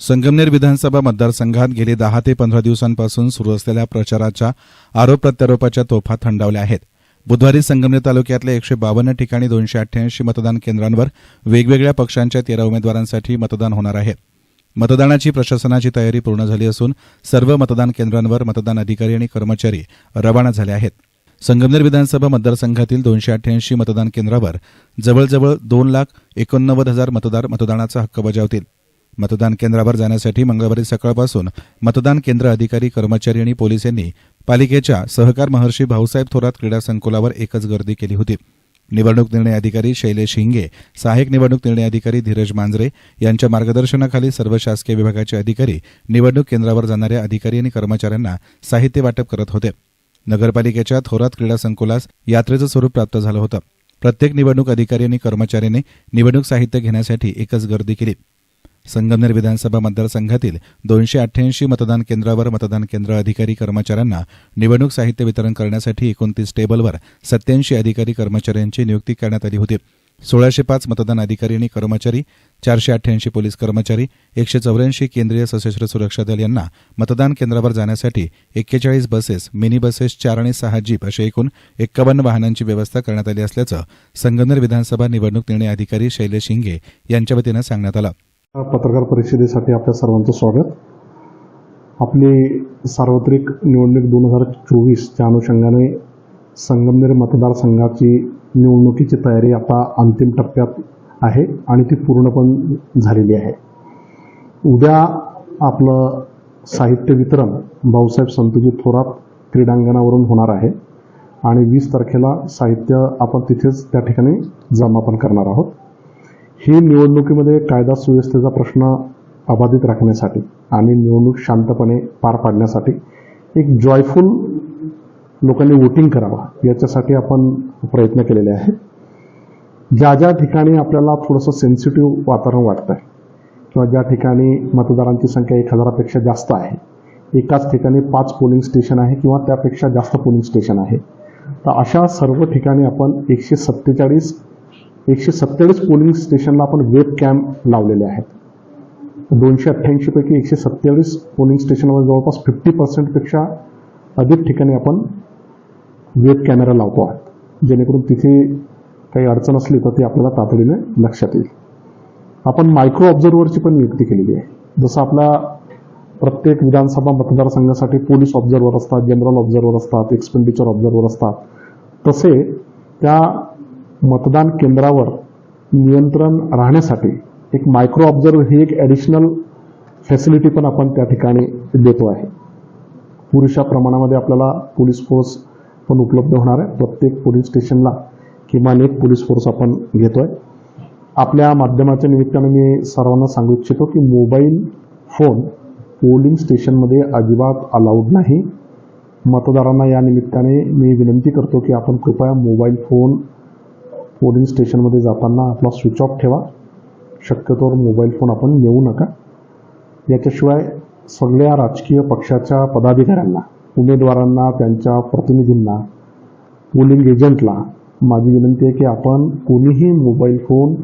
संगमनेर विधानसभा मतदारसंघात गेले दहा ते पंधरा दिवसांपासून सुरू असलेल्या प्रचाराच्या आरोप प्रत्यारोपाच्या तोफा थंडावल्या आहेत. बुधवारी संगमनेर तालुक्यातल्या एकशे बावन्न ठिकाणी दोनशे अठ्ठ्याऐंशी मतदान केंद्रांवर वेगवेगळ्या पक्षांच्या तेरा उमेदवारांसाठी मतदान होणार आहे. मतदानाची प्रशासनाची तयारी पूर्ण झाली असून सर्व मतदान केंद्रांवर मतदान अधिकारी आणि कर्मचारी रवाना झाले आहेत. संगमनेर विधानसभा मतदारसंघातील दोनशे अठ्ठ्याऐंशी मतदान केंद्रावर जवळजवळ दोन लाख एकोणनव्वद हजार मतदार मतदानाचा हक्क बजावतील. मतदान केंद्रावर जाण्यासाठी मंगळवारी सकाळपासून मतदान केंद्र अधिकारी कर्मचारी आणि पोलीस यांनी पालिकेच्या सहकार महर्षी भाऊसाहेब थोरात क्रीडा संकुलावर एकच गर्दी केली होती. निवडणूक निर्णय अधिकारी शैलेश हिंगे सहाय्यक निवडणूक निर्णय अधिकारी धीरज मांजरे यांच्या मार्गदर्शनाखाली सर्व शासकीय विभागाचे अधिकारी निवडणूक केंद्रावर जाणाऱ्या अधिकारी आणि कर्मचाऱ्यांना साहित्य वाटप करत होते. नगरपालिकेच्या थोरात क्रीडा संकुलास यात्रेचं स्वरूप प्राप्त झालं होतं. प्रत्येक निवडणूक अधिकारी आणि कर्मचाऱ्याने निवडणूक साहित्य घेण्यासाठी एकच गर्दी केली. संगमनेर विधानसभा मतदारसंघातील दोनशे अठ्ठ्याऐंशी मतदान केंद्रावर मतदान केंद्र अधिकारी कर्मचाऱ्यांना निवडणूक साहित्य वितरण करण्यासाठी एकोणतीस टेबलवर सत्याऐंशी अधिकारी कर्मचाऱ्यांची नियुक्ती करण्यात आली होती. सोळाशे पाच मतदान अधिकारी आणि कर्मचारी चारशे अठ्ठ्याऐंशी पोलीस कर्मचारी एकशे चौऱ्याऐंशी केंद्रीय सशस्त्र सुरक्षा दल यांना मतदान केंद्रावर जाण्यासाठी एक्केचाळीस बसेस मिनी बसेस चार आणि सहा जीप अशा एकूण एक्कावन्न वाहनांची व्यवस्था करण्यात आली असल्याचं संगमनेर विधानसभा निवडणूक निर्णय अधिकारी शैलेश शिंगे यांच्या वतीनं सांगण्यात आलं. पत्रकार परिषदेसाठी आपल्या सर्वांचं स्वागत. आपली सार्वत्रिक निवडणूक दोन हजार चोवीसच्या अनुषंगाने संगमनेर मतदारसंघाची निवडणुकीची तयारी आता अंतिम टप्प्यात आहे आणि ती पूर्ण पण झालेली आहे. उद्या आपलं साहित्य वितरण भाऊसाहेब संतोजी थोरात क्रीडांगणावरून होणार आहे आणि वीस तारखेला साहित्य आपण तिथेच त्या ठिकाणी जमा पण करणार आहोत. ही निवडणुकीमध्ये कायदा सुव्यवस्थेचा प्रश्न अबाधित राखण्यासाठी आणि निवडणूक शांतपणे पार पाडण्यासाठी एक जॉयफुल लोकांनी वोटिंग करावं याच्यासाठी आपण प्रयत्न केलेले आहेत. ज्या ज्या ठिकाणी आपल्याला थोडंसं सेन्सिटिव्ह वातावरण वाटतं आहे किंवा ज्या ठिकाणी मतदारांची संख्या एक हजारापेक्षा जास्त आहे एकाच ठिकाणी पाच पोलिंग स्टेशन आहे किंवा त्यापेक्षा जास्त पोलिंग स्टेशन आहे तर अशा सर्व ठिकाणी आपण एकशे सत्तेचाळीस एकशे सत्तेचाळीस पोलिंग स्टेशनला आपण वेब कॅम्प लावलेले आहेत. दोनशे अठ्ठ्याऐंशीपैकी एकशे सत्तेचाळीस पोलिंग स्टेशनवर जवळपास फिफ्टी पर्सेंटपेक्षा अधिक ठिकाणी आपण वेब कॅमेरा लावतो आहोत. जेणेकरून तिथे काही अडचण असली तर ती आपल्याला तातडीने लक्षात येईल. आपण मायक्रो ऑब्झर्वरची पण नियुक्ती केलेली आहे. जसं आपला प्रत्येक विधानसभा मतदारसंघासाठी पोलीस ऑब्झर्व्हर असतात जनरल ऑब्झर्व्हर असतात एक्सपेंडिचर ऑब्झर्वर असतात. तसे त्या मतदान केंद्रावर नियंत्रण राहण्यासाठी एक मायक्रो ऑब्झर्व्हर ही एक ॲडिशनल फॅसिलिटी पण आपण त्या ठिकाणी देतो आहे. पुरेशा प्रमाणामध्ये आपल्याला पोलीस फोर्स पण उपलब्ध होणार आहे. प्रत्येक पोलीस स्टेशनला किमान एक पोलीस फोर्स आपण घेतो आहे आपल्या माध्यमाच्या निमित्ताने मी सर्वांना सांगू इच्छितो की मोबाईल फोन पोलिंग स्टेशनमध्ये अजिबात अलाउड नाही. मतदारांना या निमित्ताने मी विनंती करतो की आपण कृपया मोबाईल फोन पोलिंग स्टेशनमध्ये जाताना आपला स्विच ऑफ ठेवा. शक्यतोवर मोबाईल फोन आपण येऊ नका. याच्याशिवाय सगळ्या राजकीय पक्षाच्या पदाधिकाऱ्यांना उमेदवारांना त्यांच्या प्रतिनिधींना पोलिंग एजंटला माझी विनंती आहे की आपण कोणीही मोबाईल फोन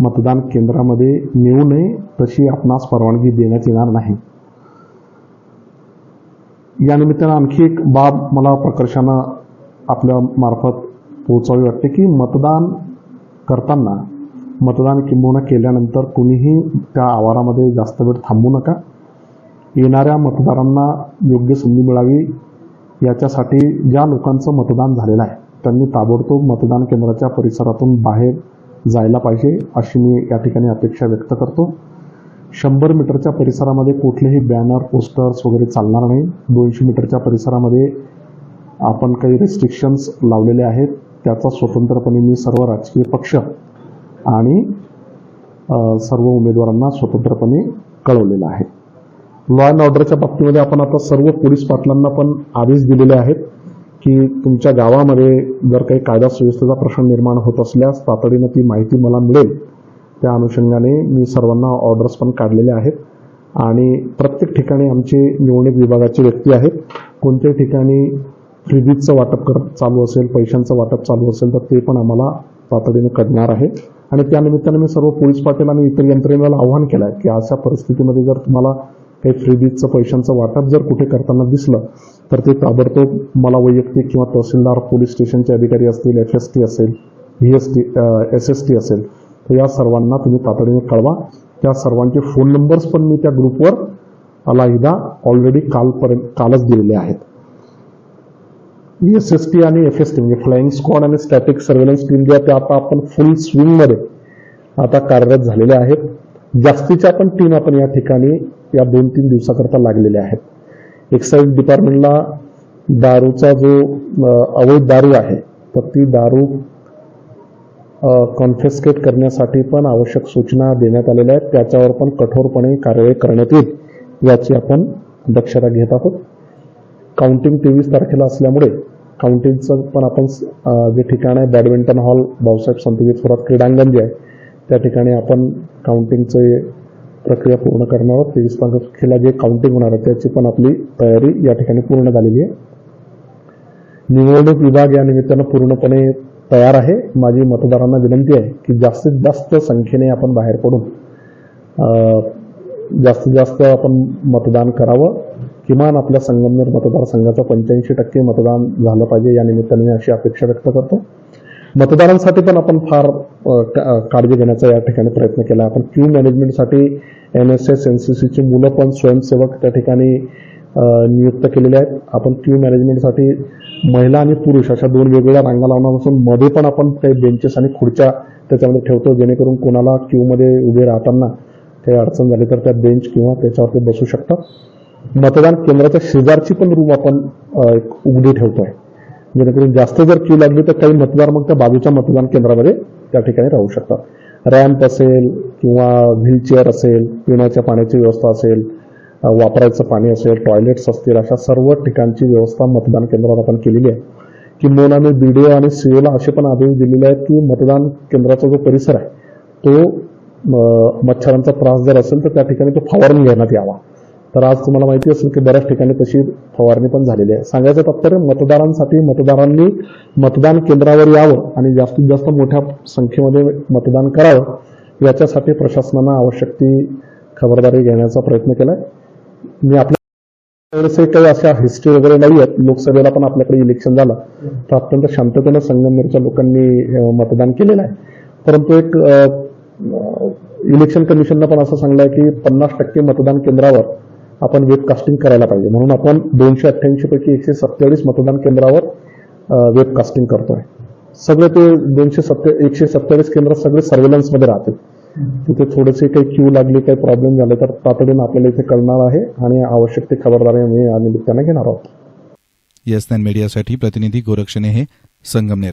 मतदान केंद्रामध्ये नेऊ नये तशी आपणास परवानगी देण्यात येणार नाही. यानिमित्तानं आणखी एक बाब मला प्रकर्षानं आपल्या मार्फत पोहोचावी वाटते की मतदान करताना मतदान किंबहुना केल्यानंतर कुणीही त्या आवारामध्ये जास्त वेळ थांबू नका. येणाऱ्या मतदारांना योग्य संधी मिळावी याच्यासाठी ज्या लोकांचं मतदान झालेलं आहे त्यांनी ताबडतोब मतदान केंद्राच्या परिसरातून बाहेर जायला पाहिजे अशी मी या ठिकाणी अपेक्षा व्यक्त करतो. शंभर मीटरच्या परिसरामध्ये कुठलेही बॅनर पोस्टर्स वगैरे चालणार नाही. दोनशे मीटरच्या परिसरामध्ये आपण काही रिस्ट्रिक्शन्स लावलेले आहेत. त्याचा स्वतंत्रपणे मी सर्व राजकीय पक्ष आणि सर्व उमेदवारांना स्वतंत्रपणे कळवलेलं आहे. लॉ अँड ऑर्डरच्या बाबतीमध्ये आपण आता सर्व पोलीस पाटलांना पण आदेश दिलेले आहेत की तुमच्या गावामध्ये जर काही कायदा सुव्यवस्थेचा प्रश्न निर्माण होत असल्यास तातडीनं ती माहिती मला मिळेल. त्या अनुषंगाने मी सर्वांना ऑर्डर्स पण काढलेले आहेत. आणि प्रत्येक ठिकाणी आमचे निवडणूक विभागाचे व्यक्ती आहेत. कोणत्याही ठिकाणी फ्रीबीजचं वाटप कर चालू असेल पैशांचं वाटप चालू असेल तर ते पण आम्हाला तातडीनं कळणार आहे. आणि त्यानिमित्ताने मी सर्व पोलीस पाटील आणि इतर यंत्रणेला आव्हान केलं आहे की अशा परिस्थितीमध्ये जर तुम्हाला काही फ्रीबीजचं पैशांचं वाटप जर कुठे करताना दिसलं तर ते ताबडतोब मला वैयक्तिक किंवा तहसीलदार पोलीस स्टेशनचे अधिकारी असतील एफ एस टी असेल V S T S S T असेल तर या सर्वांना तुम्ही तातडीने कळवा. त्या सर्वांचे फोन नंबर्स पण मी त्या ग्रुपवर अलाहिदा ऑलरेडी कालपर्यंत कालच दिलेले आहेत. एस एस टी आणि एफ एस टी म्हणजे फ्लाइंग स्क्वॉड आणि स्टॅटिक सर्व्हेलन्स टीम ज्या त्या आता आपण फुल स्विंगमध्ये आता कार्यरत झालेल्या आहेत. जास्तीच्या पण टीम आपण या ठिकाणी या दोन तीन दिवसाकरता लागलेल्या आहेत. एक्साईज डिपार्टमेंटला दारूचा जो अवैध दारू आहे तर ती दारू कॉन्फेस्केट करण्यासाठी पण आवश्यक सूचना देण्यात आलेल्या आहेत. त्याच्यावर पण कठोरपणे कारवाई करण्यात येईल याची आपण दक्षता घेत आहोत. काउंटिंग तेवीस तारखेला असल्यामुळे काउंटीचं पण आपण जे ठिकाण आहे बॅडमिंटन हॉल भाऊसाहेब संतजी थोरात क्रीडांगण जे आहे त्या ठिकाणी आपण काउंटिंगचे प्रक्रिया पूर्ण करणार आहोत. तेवीस तारखेला जे काउंटिंग होणार आहे त्याची पण आपली तयारी या ठिकाणी पूर्ण झालेली आहे. निवडणूक विभाग या निमित्तानं पूर्णपणे तयार आहे. माझी मतदारांना विनंती आहे की जास्तीत जास्त संख्येने आपण बाहेर पडून जास्तीत जास्त आपण मतदान करावं. किमान आपल्या संगमनेर मतदारसंघाचं पंच्याऐंशी टक्के मतदान झालं पाहिजे. या निमित्ताने मी अशी अपेक्षा व्यक्त करतो. मतदारांसाठी पण आपण फार का- काळजी घेण्याचा या ठिकाणी प्रयत्न केला. आपण Q मॅनेजमेंटसाठी N S S N C सीची मुलं पण स्वयंसेवक त्या ठिकाणी नियुक्त केलेले आहेत. आपण क्यू मॅनेजमेंटसाठी महिला आणि पुरुष अशा दोन वेगवेगळ्या रांगा लावणार असून मध्ये पण आपण काही बेंचेस आणि खुर्च्या त्याच्यामध्ये ठेवतो जेणेकरून कोणाला क्यूमध्ये उभे राहताना काही अडचण झाली तर त्या बेंच किंवा त्याच्यावरती बसू शकतात. मतदान केंद्राच्या शेजारची पण रूम आपण एक उघडी ठेवतोय. जेणेकरून जास्त जर क्यू लागली तर काही मतदार मग त्या बाजूच्या मतदान केंद्रामध्ये त्या ठिकाणी राहू शकतात. रॅम्प असेल किंवा व्हीलचेअर असेल पिण्याच्या पाण्याची व्यवस्था असेल वापरायचं पाणी असेल टॉयलेट्स असतील अशा सर्व ठिकाणची व्यवस्था मतदान केंद्रात आपण केलेली आहे. किंबहुना आम्ही बीडीओ आणि सीओला असे पण आदेश दिलेले आहेत की मतदान केंद्राचा जो परिसर आहे तो मच्छरांचा त्रास जर असेल तर त्या ठिकाणी तो फवारून घेण्यात यावा. तर आज तुम्हाला माहिती असेल की बऱ्याच ठिकाणी तशी फवारणी पण झालेली आहे. सांगायचं तात्पर्य मतदारांसाठी मतदारांनी मतदान केंद्रावर यावं आणि जास्तीत जास्त मोठ्या संख्येमध्ये मतदान करावं याच्यासाठी प्रशासनानं आवश्यक ती खबरदारी घेण्याचा प्रयत्न केला आहे मी आपल्या काही अशा हिस्ट्री वगैरे नाही आहेत. लोकसभेला पण आपल्याकडे इलेक्शन झालं. तर अत्यंत शांततेनं संगमनेरच्या लोकांनी मतदान केलेलं आहे. परंतु एक इलेक्शन कमिशननं पण असं सांगलं आहे की पन्नास टक्के मतदान केंद्रावर आपण वेबकास्टिंग करायला पाहिजे. म्हणून आपण दोनशे अठ्ठ्याऐंशी पैकी एकशे सत्तेचाळीस मतदान केंद्रावर वेबकास्टिंग करतोय. सगळे ते दोनशे सत्ते एकशे सत्तेचाळीस केंद्र सगळे सर्व्हेलन्समध्ये राहतील. तिथे थोडेसे काही क्यू लागली काही प्रॉब्लेम झाले तर तातडीनं आपल्याला इथे कळणार आहे आणि आवश्यक ते खबरदारी आम्ही या निमित्तानं घेणार आहोत. येस नाईन मीडियासाठी प्रतिनिधी गोरक्षणे हे संगमनेर